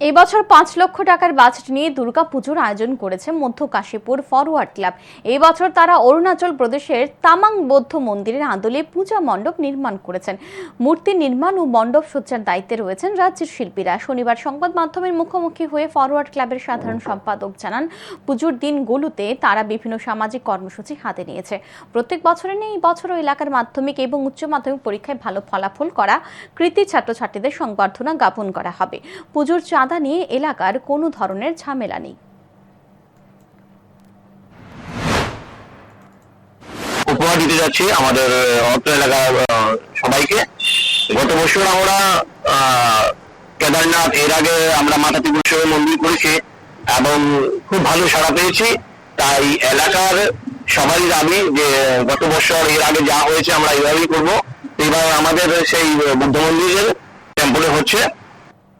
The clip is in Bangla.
এই বছর পাঁচ লক্ষ টাকার বাজেট নিয়ে দুর্গা পুজোর আয়োজন করেছে মধ্য কাশীপুর ফরওয়ার্ড ক্লাব। এই বছর তারা অরুণাচল প্রদেশের তামাং বৌদ্ধ মন্দিরের আদলে পূজা মণ্ডপ নির্মাণ করেছেন। মূর্তি নির্মাণ ও মণ্ডপ সজ্জার দায়িত্বে রয়েছেন রাজ্যের শিল্পীরা। শনিবার সংবাদ মাধ্যমের মুখোমুখি হয়ে ফরওয়ার্ড ক্লাবের সাধারণ সম্পাদক জানান, পুজোর দিনগুলোতে তারা বিভিন্ন সামাজিক কর্মসূচি হাতে নিয়েছে। প্রত্যেক বছরের নিয়ে এই বছরও এলাকার মাধ্যমিক এবং উচ্চ মাধ্যমিক পরীক্ষায় ভালো ফলাফল করা কৃতি ছাত্রছাত্রীদের সংবর্ধনা জ্ঞাপন করা হবে। পুজোর চাঁদা নিয়ে এলাকার কোনো ধরনের ঝামেলা নেই। উপহার দিতে যাচ্ছি আমাদের এলাকার সবাইকে। গত বছর আমরা কেদারনাথ, এর আগে আমরা মাতা মন্দির করেছি এবং খুব ভালো সাড়া পেয়েছি। তাই এলাকার সবাই দাবি যে গত বছর এর আগে যা হয়েছে আমরা এইভাবেই করব। এবার আমাদের সেই বুদ্ধ মন্দিরের টেম্পলে হচ্ছে।